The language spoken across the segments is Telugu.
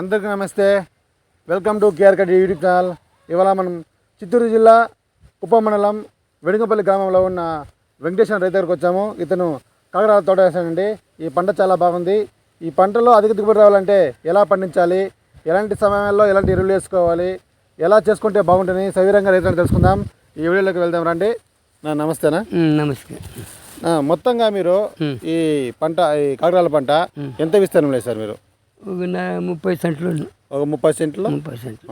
అందరికీ నమస్తే. Welcome to KR cut YouTube channel. ఇవాళ మనం చిత్తూరు జిల్లా ఉపమండలం వెనుకపల్లి గ్రామంలో ఉన్న వెంకటేశ్వర రైతు దగ్గరకు వచ్చాము. ఇతను కాకరాల తోట వేసాడండి. ఈ పంట చాలా బాగుంది. ఈ పంటలో అధిక దిగుబడి రావాలంటే ఎలా పండించాలి? ఎలాంటి సమయంలో ఎలాంటి ఎరువులు వేసుకోవాలి? ఎలా చేసుకుంటే బాగుంటుంది? సవిరంగా రైతులను తెలుసుకుందాం. ఈ వీడియోలోకి వెళ్దాం రండి. నా నమస్తేనా నమస్తే. మొత్తంగా మీరు ఈ పంట ఈ కాకరాల పంట ఎంత విస్తీర్ణం లేదు సార్ మీరు? ముప్పై సెంట్లు. ఒక ముప్పై సెంట్లో? ముప్పై సెంట్లు.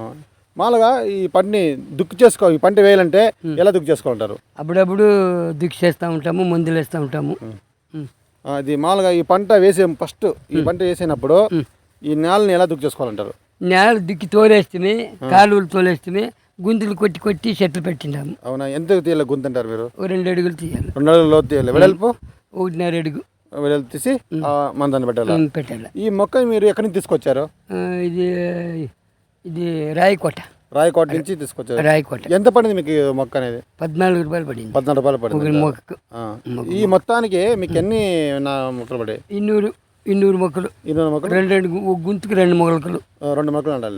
మామూలుగా ఈ పంటని దుక్కు చేసుకో ఈ పంట వేయాలంటే ఎలా దుక్కు చేసుకోవాలంటారు అప్పుడప్పుడు దిక్కు చేస్తూ ఉంటాము మందులు వేస్తూ ఉంటాము. ఇది మామూలుగా ఈ పంట వేసే ఫస్ట్ ఈ పంట వేసినప్పుడు ఈ నేలని ఎలా దుక్కు చేసుకోవాలంటారు? నేల దిక్కి తోలేస్తుంది కాలువలు తోలేస్తుంది గుంతులు కొట్టి కొట్టి చెట్లు పెట్టిండాము. అవునా? ఎంత తీయాలి గుంతంటారు మీరు? ఓ రెండు అడుగులు తీయాలి. రెండు అడుగులు లోతు తీయాలి. వెడల్పు? ఒకటిన్నర అడుగు. వెడల్పు తీసి మందాన్ని పెట్టాలి? పెట్టాలి. ఈ మొక్క మీరు ఎక్కడి నుంచి తీసుకొచ్చారు? ఇది ఇది రాయకోట. రాయకోట నుంచి తీసుకొచ్చారు. రాయకోట. ఎంత పడింది మీకు మొక్క అనేది? పద్నాలుగు రూపాయలు పడింది. పద్నాలుగు రూపాయలు పడింది మొక్కకు ఆ. ఈ మొత్తానికి మీకు ఎన్ని నా మొక్కలు పడ్డాయి? ఇన్నూరు ఇన్నూరు మొక్కలు. ఇరవై మొక్కలు? రెండు రెండు గుంతుకు రెండు మొలకలు. రెండు మొక్కలు ఉండాలి.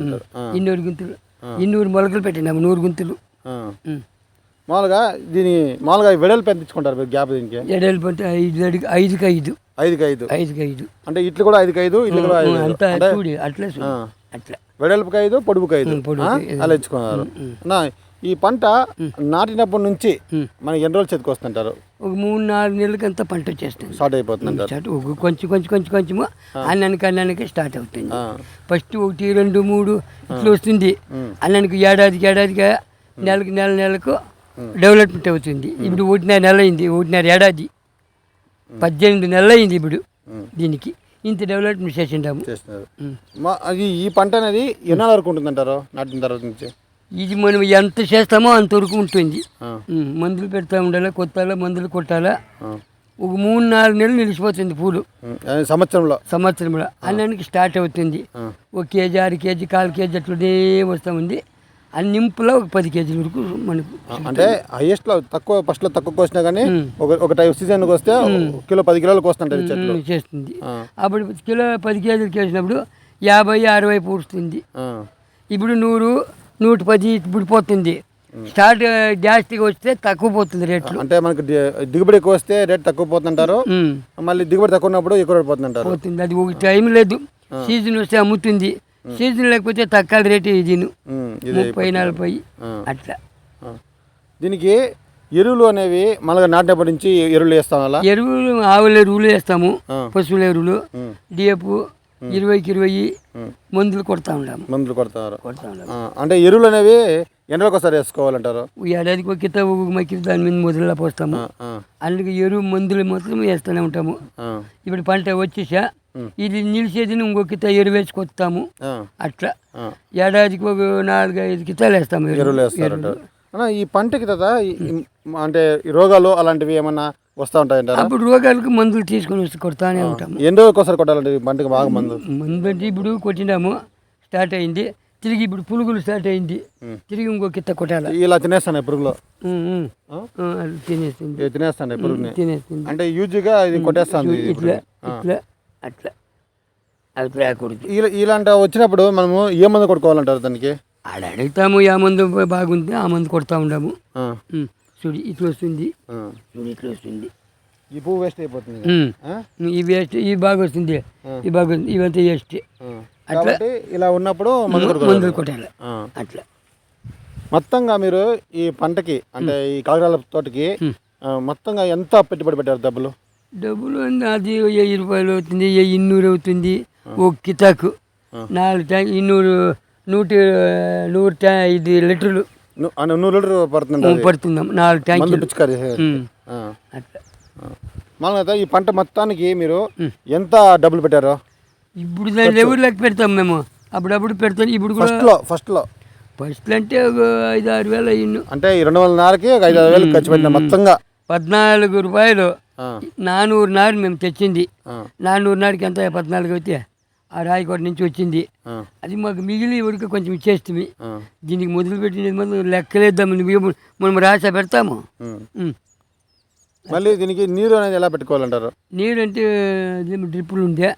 ఇన్నూరు గుంతులు. ఇన్నూరు మొలకలు పెట్టినాము నూరు గుంతులు. మామూలుగా దీని మామూలుగా వెడల్పు మీరు గ్యాప్ దీనికి? ఎడలు పంట ఐదు అడుగు ఐదుకి ఐదు. ఐదుకి ఐదు. ఐదుకి ఐదు. అంటే ఇట్లు కూడా ఐదుకి ఐదు ఇట్లు కూడా ఐదు. అంతా చూడు అట్లే వెడల్పుకి ఐదు పొడుపుకి ఐదు? అలా ఇచ్చుకున్నారు. నా ఈ పంట నాటినప్పటి నుంచి మనకి ఎన్ని రోజులు చేతికి వస్తుంటారు? ఒక మూడు నాలుగు నెలలకి అంతా పంట వచ్చేస్తుంది. స్టార్ట్ ఒక కొంచెం కొంచెం కొంచెం కొంచెము అన్నానికి అన్నానికి స్టార్ట్ అవుతుంది. ఫస్ట్ ఒకటి రెండు మూడు ఇట్లా వస్తుంది. అన్నానికి ఏడాదికి ఏడాదికి నెలకు నెల నెలకు డెవలప్మెంట్ అవుతుంది. ఇప్పుడు ఒకటిన్నర నెల అయింది ఒకటిన్నర ఏడాది. పద్దెనిమిది నెలలు అయింది ఇప్పుడు దీనికి. ఇంత డెవలప్మెంట్ చేసిండాము. మా అది ఈ పంట అనేది ఎన్నాళ్ళ వరకు ఉంటుందంటారు? నాటిన తర్వాత నుంచి. ఇది మనం ఎంత చేస్తామో అంతవరకు ఉంటుంది. మందులు పెడతా ఉండాలా కొత్తాలా మందులు కొట్టాలా. ఒక మూడు నాలుగు నెలలు నిలిచిపోతుంది పూలు. సంవత్సరంలో. సంవత్సరంలో. అన్నానికి స్టార్ట్ అవుతుంది. ఒక కేజీ ఆరు కేజీ కాలు కేజీ అట్లనే వస్తూ ఉంది. ఆ నింపులో ఒక పది కేజీల వరకు మనకు అంటే హైయెస్ట్లో తక్కువ ఫస్ట్లో తక్కువ కోసినా కానీ ఒక ఒక టైం సీజన్ వస్తే కిలో పది కిలోలకు వస్తుంటాయి చెట్లు. చేస్తుంది. అప్పుడు కిలో పది కేజీలు చేసినప్పుడు యాభై అరవై పూడుస్తుంది. ఇప్పుడు నూరు నూట పది ఇప్పుడు పోతుంది. స్టార్ట్ జాస్తిగా వస్తే తక్కువ పోతుంది రేట్లు. అంటే మనకి దిగుబడి ఎక్కువ వస్తే రేట్ తక్కువ పోతుంటారు. మళ్ళీ దిగుబడి తక్కువ ఉన్నప్పుడు ఎక్కువ పోతుంటారు. పోతుంది. అది ఒక టైం లేదు. సీజన్ వస్తే అమ్ముతుంది. సీజన్ లేకపోతే తక్కువ రేటు ఇది ఉం. ఇది ముప్పై నలభై అట్లా. దీనికి ఎరువులు అనేవి మళ్ళీ నాటినప్పటి నుంచి ఎరువులు వేస్తాం అలా? ఎరువులు ఆవుల ఎరువులు వేస్తాము. పశువుల ఎరువులు డిఎఫ్ ఇరవైకి ఇరవై మందులు కొడతా ఉన్నాము మందులు కొడతారు కొడతా ఆ, అంటే ఎరువులు అనేవి ఎండలకు ఒకసారి వేసుకోవాలంటారు ఏడాదికి ఒక మక్కి దాని మీద మొదలులా పోస్తాము. అందుకే ఎరువు మందులు మొత్తం వేస్తూనే ఉంటాము. ఇప్పుడు పంట వచ్చేసా ఇది నిలిచేది ఇంకో కిత ఎరువు వేసి కొత్తాము ఆ, అట్లా. ఏడాదికి ఒక నాలుగు ఐదు కితాలు వేస్తాము ఎరువు. ఎరువులు ఈ పంటకి కదా అంటే రోగాలు అలాంటివి ఏమన్నా వస్తూ ఉంటాయంటారా? అప్పుడు రోగాలకు మందులు తీసుకొని వచ్చి కొడతానే ఉంటాము. ఎన్ని రోజులకు ఒకసారి కొట్టాలంటే పంటకి బాగా మందు? మందు అంటే ఇప్పుడు కొట్టినాము స్టార్ట్ అయింది. తిరిగి ఇప్పుడు పులుగులు స్టార్ట్ అయింది. తిరిగి ఇంకో కిత్త కొట్టాల. ఇలా తినేస్తాను పురుగులో? తినేస్తుంది. తినేస్తాను పురుగుని? తినేస్తుంది. అంటే యూజ్గా ఇది కొట్టేస్తాను ఇట్లా. ఇట్లా అట్లా. అది రాకూడదు ఇలా ఇలాంటి వచ్చినప్పుడు మనము ఏ మందు కొట్టుకోవాలంటారు దానికి? ఆడ అడుగుతాము ఆ మందు బాగుంది ఆ మందు కొడతా ఉండాము. చూడు ఇట్లా వస్తుంది. చూడు ఇట్లా వస్తుంది. ఈ పువ్వు వేస్ట్ అయిపోతుంది? ఈ వేస్ట్ ఈ బాగా వస్తుంది. ఈ బాగా వస్తుంది. ఇవంతా వేస్ట్ కాబట్టి ఇలా ఉన్నప్పుడు మందులు కొట్టాలి. అట్లా. మొత్తంగా మీరు ఈ పంటకి అంటే ఈ కాకరాల తోటకి మొత్తంగా ఎంత పెట్టుబడి పెట్టారు డబ్బులు? డబ్బులు అది వెయ్యి రూపాయలు అవుతుంది వెయ్యి ఇన్నూరు అవుతుంది ఒక కితాకు. నాలుగు ట్యాంక్ ఇన్నూరు నూట నూరు ట్యా ఐదు లీటర్లు. నూరు లీటర్ పడుతుంది. పడుతున్నాం నాలుగు మందు ట్యాంకులు పిచ్చుకారి. అట్లా. మామూలుగా ఈ పంట మొత్తానికి మీరు ఎంత డబ్బులు పెట్టారు? ఇప్పుడు దాన్ని ఎవరు లెక్క పెడతాం మేము? అప్పుడప్పుడు పెడతాం. ఇప్పుడు కూడా ఫస్ట్లో ఫస్ట్లో. ఫస్ట్ అంటే ఒక ఐదు ఆరు వేలు అయ్యిండు. అంటే రెండు వందల నారకి ఒక ఐదు ఆరు వేలు ఖర్చు పెట్టిన మొత్తంగా. పద్నాలుగు రూపాయలు నానూరు నారు మేము తెచ్చింది. నానూరు నారుకి ఎంత పద్నాలుగు అయితే ఆ రాయకోట నుంచి వచ్చింది. అది మాకు మిగిలి వరకు కొంచెం ఇచ్చేస్తుంది. దీనికి మొదలు పెట్టినది మనం లెక్కలేద్దాం. మనం రాసా పెడతాము. మళ్ళీ దీనికి నీరు అనేది ఎలా పెట్టుకోవాలంటారు? నీరు అంటే డ్రిప్పులు ఉండే.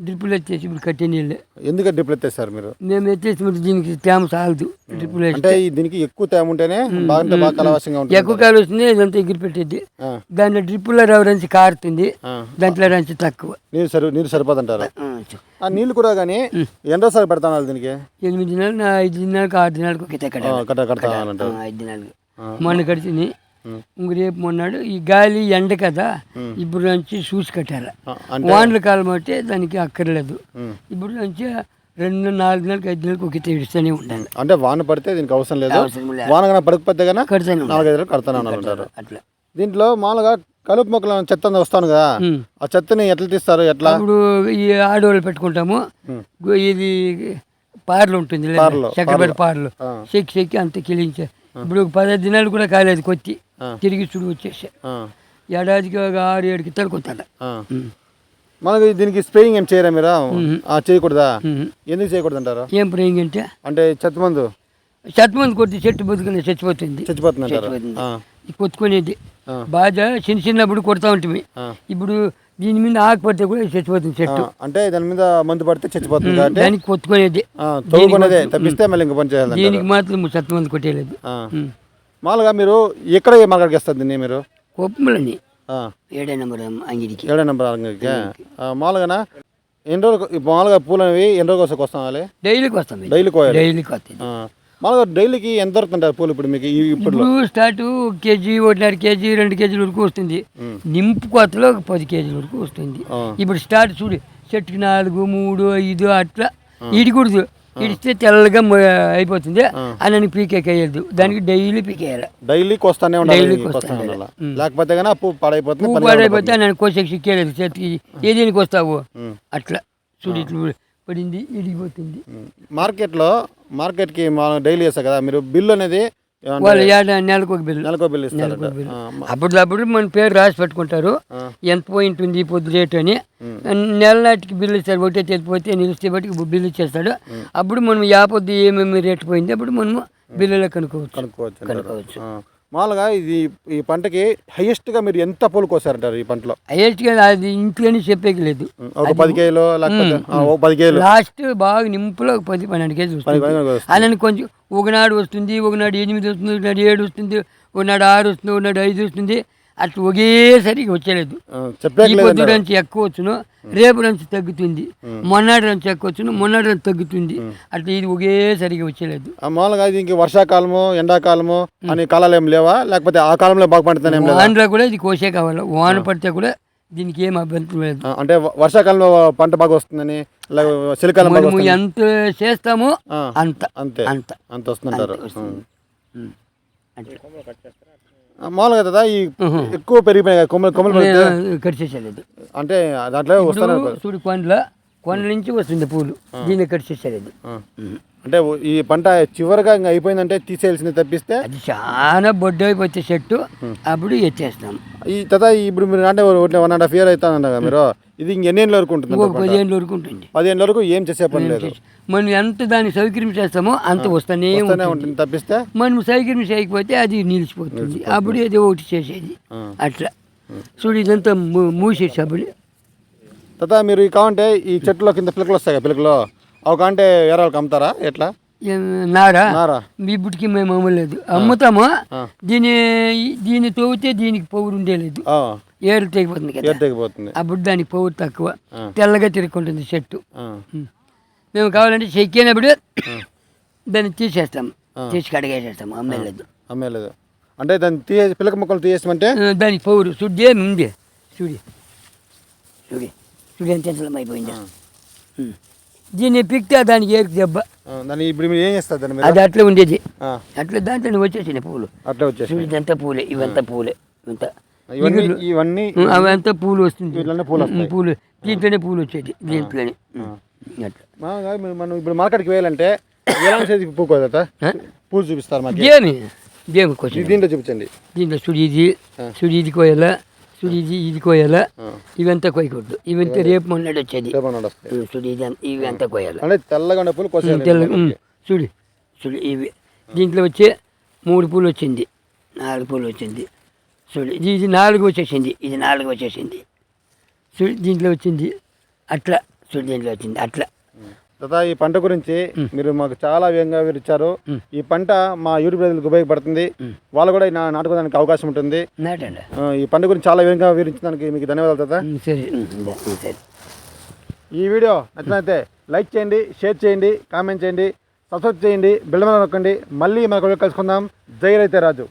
డ్రిప్పులు వచ్చేసి ఇప్పుడు కట్టే నీళ్ళే. ఎందుకంటే డ్రిప్లు ఎత్తేస్తారు మీరు? మేము వచ్చేసి మరి దీనికి తేమ సాలదు డ్రిప్పులు అంటే దీనికి ఎక్కువ తేమ ఉంటేనే బాగా బాగా కలవాసంగా ఉంటుంది ఎక్కువ కాలు వస్తుంది ఇదంతా ఎగిరి పెట్టేది దాంట్లో డ్రిప్పుల్లో రవ్వ రంచి కారుతుంది. దాంట్లో రంచి తక్కువ. నీరు సరి నీరు సరిపోదంటారు. ఆ, నీళ్ళు కూడా కానీ ఎండోసారి పెడతాను దీనికి? ఎనిమిది దినాలు నా ఐదు దినాలకు ఆరు దినాలకు ఒక కట్ట ఐదు ఆ. మొన్న కడిచింది. ఇంక రేపు మొన్నాడు ఈ గాలి ఎండ కదా ఇప్పుడు నుంచి చూసి కట్టారు వానల కాలం అంటే దానికి అక్కర్లేదు. ఇప్పుడు నుంచి రెండు నాలుగు నెలలకు ఐదు నెలలకు ఒక ఇడుస్తూనే ఉండాలి. అంటే వాన పడితే దీనికి అవసరం లేదు. వాన కన్నా పడకపోతే కన్నా కడతానే నాలుగైదు రోజులు కడతానే ఉన్నారంటారు అట్లా. దీంట్లో మామూలుగా కలుపు మొక్కలు చెత్త వస్తాను కదా. ఆ చెత్తని ఎట్లా తీస్తారు? ఎట్లా? అప్పుడు ఈ ఆడవాళ్ళు పెట్టుకుంటాము. ఇది పార్లు ఉంటుంది లేదా? పార్లు. చెక్కి చెక్కి అంత కిలించే ఇప్పుడు ఒక పదహైదు దినాలు కూడా కాలేదు కొత్తి. తిరిగి చుడు వచ్చేసా. ఏడాదికి ఒక ఆరు ఏడు కిత్తలు కొత్తాడు ఆ. మనకి దీనికి స్ప్రేయింగ్ ఏం చేయరా మీరు? చేయకూడదా. ఎందుకు చేయకూడదు అంటారు ఏం ప్రయోగం అంటే? అంటే చెత్త మందు? శతమంది కొద్ది చెట్టు బతుకునే చచ్చిపోతుంది. చచ్చిపోతుంది. ఆ. బాగా చిన్న చిన్నప్పుడు కొడతా ఉంటుంది. ఇప్పుడు దీని మీద ఆకు పడితే కూడా చచ్చిపోతుంది చెట్టు. అంటే దాని మీద మందు పడితే చచ్చిపోతుంది దానికి కొట్టుకునేది. ఆ, తవ్వుకునేదే తప్పిస్తే మళ్ళీ ఇంక పని చేయాలి దీనికి మాత్రం శతమంది కొట్టేయలేదు. ఉమ్. మామూలుగా మీరు ఎక్కడ మార్కెట్కి వస్తారు దీన్ని మీరు? కొప్పలని ఆ, ఏడే నెంబర్ అంగిడికి. ఏడో నెంబర్ అంగడికి. మామూలుగానా? ఎన్ని రోజులు మామూలుగా పూలు అనేవి ఎన్ని రోజులు కోసం వస్తాం డైలీకి వస్తాం. డైలీకి వస్తుంది ఆ, మామూలుగా డైలీకి ఎంత దొరుకుతుంటారు పూలు ఇప్పుడు మీకు ఇప్పుడు స్టార్ట్ కేజీ ఒకటిన్నర కేజీ రెండు కేజీల వరకు వస్తుంది. నింపు కొత్తలో పది కేజీల వరకు వస్తుంది. ఇప్పుడు స్టార్ట్ చూడు చెట్టుకి నాలుగు మూడు ఐదు అట్లా ఇడికూడదు. ఇడిస్తే తెల్లగా అయిపోతుంది. అని పీకేయద్దు దానికి డైలీ పీకేయాలి. వస్తానే డైలీ వస్తానే ఉండాలి. లేకపోతే కానీ పువ్వు పాడైపోతుంది పువ్వు పాడైపోతే నన్ను కోసేకి చేతికి ఏ దీనికి వస్తావు. అట్లా. చూడు ఇట్లా పడింది ఇడిగిపోతుంది. మార్కెట్లో మార్కెట్కి మా డైలీ చేస్తారు కదా మీరు బిల్లు అనేది వాళ్ళు నెలకు ఒక బిల్లు నెలకో అప్పటికప్పుడు మన పేరు రాసి పెట్టుకుంటారు. ఎంత పోయింట్ ఉంది పొద్దు రేటు అని. నెల నాటికి బిల్లు ఇస్తారు ఒకటే తెలిపోతే నిలిస్తే బట్టి బిల్లు ఇచ్చేస్తాడు. అప్పుడు మనం యాపొద్దు ఏమేమి రేటు పోయింది అప్పుడు మనము బిల్లులో కనుక్కోవచ్చు. కనుక్కోవచ్చు. మామూలుగా ఇది ఈ పంటకి హైయెస్ట్గా మీరు ఎంత పూలు కోసారంటారు ఈ పంటలో? హైయెస్ట్గా అది ఇంట్లోనే చెప్పేకి లేదు. ఒక పది కేజీలు లేకపోతే ఆ, ఒక పది కేజీలు లాస్ట్ బాగా నింపులో ఒక పది పన్నెండు కేజీలు వస్తుంది. అలాని కొంచెం ఒకనాడు వస్తుంది ఒకనాడు ఎనిమిది వస్తుంది ఒకనాడు ఏడు వస్తుంది ఒకనాడు ఆరు వస్తుంది ఒకనాడు ఐదు వస్తుంది. అట్లా ఒకేసరికి వచ్చేలేదు. ఈ పొద్దు నుంచి ఎక్కువ వచ్చును రేపు నుంచి తగ్గుతుంది మొన్నటి నుంచి ఎక్కువ వచ్చును మొన్నటి నుంచి తగ్గుతుంది. అట్లా ఇది ఒకేసరిగా వచ్చేలేదు. ఆ, మామూలుగా ఇది ఇంక వర్షాకాలము ఎండాకాలము అనే కాలాలు ఏం లేవా? లేకపోతే ఆ కాలంలో బాగా పండుతానే వానలో కూడా ఇది కోసే కావాలి? వాన పడితే కూడా దీనికి ఏం అభ్యంతరం లేదు. అంటే వర్షాకాలంలో పంట బాగా వస్తుందని లేక చలికాలం ఎంత చేస్తామో అంత అంతే. అంత. అంత వస్తుంటారు వస్తుంది. మామూలుగా కదా ఈ ఎక్కువ పెరిగిపోయాయి కదా, కొమ్మలు కొమ్మలు చేసేలేదు. అంటే దాంట్లో వస్తానే చూడు కొండల కొండ నుంచి వస్తుంది పూలు. దీన్ని ఆ. అంటే ఈ పంట చివరిగా ఇంకా అయిపోయిందంటే తీసేయాల్సింది తప్పిస్తే? అది చాలా బొడ్డు అయిపోతే చెట్టు అప్పుడు ఎత్తేస్తాం. ఈ తద ఇప్పుడు మీరు అంటే వన్ అండ్ హాఫ్ ఇయర్ అవుతుందంట కదా మీరు? ఇది ఇంక ఎన్ని ఏళ్ళ వరకు ఉంటుంది పదిహేను వరకు ఉంటుంది. పదిహేను వరకు ఏం చేసే పని లేదు. మనం ఎంత దాన్ని సౌకర్యం చేస్తామో అంత వస్తూనే ఉంటుంది. తప్పిస్తే మనం సౌకర్యం చేయకపోతే అది నిలిచిపోతుంది. అప్పుడు ఏదో ఒకటి చేసేది. అట్లా. చూడు ఇదంతా మూసేసి అప్పుడు. తత మీరు ఈ కావంటే ఈ చెట్టులో కింద పిలకలు వస్తాయి పిలకలు. అవి కాంటే వేరేవాళ్ళకి అమ్ముతారా? ఎట్లా? నారా? బుట్టికి మేము అమ్మలేదు. అమ్ముతాము. దీని దీన్ని తవ్వితే దీనికి పౌరు ఉండేలేదు. ఏరు తెగిపోతుంది కదా. అప్పుడు దానికి పౌరు తక్కువ. తెల్లగా తిరుగుకుంటుంది చెట్టు. మేము కావాలంటే చెక్కినప్పుడు దాన్ని తీసేస్తాం. తీసి కడిగేసేస్తాం. అమ్మలేదు అమ్మేలేదు అంటే దాన్ని తీసేసి పిలక మొక్కలు తీసేసామంటే ఆ, దానికి పౌరు. చూడే ఉంది చూడి. చూడి. చూడి ఎంత అయిపోయిందా. దీన్ని పిక్తే దానికి ఏరుకు దెబ్బ. దాన్ని ఇప్పుడు మీరు ఏం చేస్తారు అది అట్లా ఉండేది. అట్లా దాంట్లో వచ్చేసిన పూలు. అట్లే వచ్చేసి ఇదంతా పూలే. ఇవంతా పూలే. ఇంత ఇవన్నీ ఇవన్నీ అవంతా పూలు వస్తుంది. పూలు పూలు. దీంట్లోనే పూలు వచ్చేది. దీంట్లోనే. మనం ఇప్పుడు మార్కెట్కి వేయాలంటే ఎలాంటి సైజు పువ్వు కదా ఆ? పూలు చూపిస్తారు మాకు. దేమి దేమి కొంచెం దీంట్లో చూపించండి. దీంట్లో సుడి ఇది సుడి ఇది కోయాల సుడి ఇది కోయాల. ఇవంతా కోయకూడదు. ఇవంతా రేపు మొన్నటి వచ్చేది. సుడి ఇవి అంతా కోయాలి. అంటే తెల్లగా ఉండే పూలు కోసేయాలి తెల్ల చూడు చూడు ఇవి. దీంట్లో వచ్చే మూడు పూలు వచ్చింది. నాలుగు పూలు వచ్చింది. చూడు ఇది ఇది నాలుగు వచ్చేసింది. ఇది నాలుగు వచ్చేసింది. చూడు దీంట్లో వచ్చింది. అట్లా. దీంట్లో వచ్చింది. అట్లా. తాత ఈ పంట గురించి మీరు మాకు చాలా వేగంగా వివరించారు. ఈ పంట మా యూట్యూబ్ ప్రజలకు ఉపయోగపడుతుంది. వాళ్ళు కూడా నా నాటుకోవడానికి అవకాశం ఉంటుంది. ఈ పంట గురించి చాలా వేగంగా వివరించడానికి మీకు ధన్యవాదాలు సరే. ఈ వీడియో నచ్చినైతే లైక్ చేయండి షేర్ చేయండి కామెంట్ చేయండి సబ్స్క్రైబ్ చేయండి బిల్డమని నొక్కండి. మళ్ళీ మనకు కలుసుకుందాం. జై రైతే రాజు.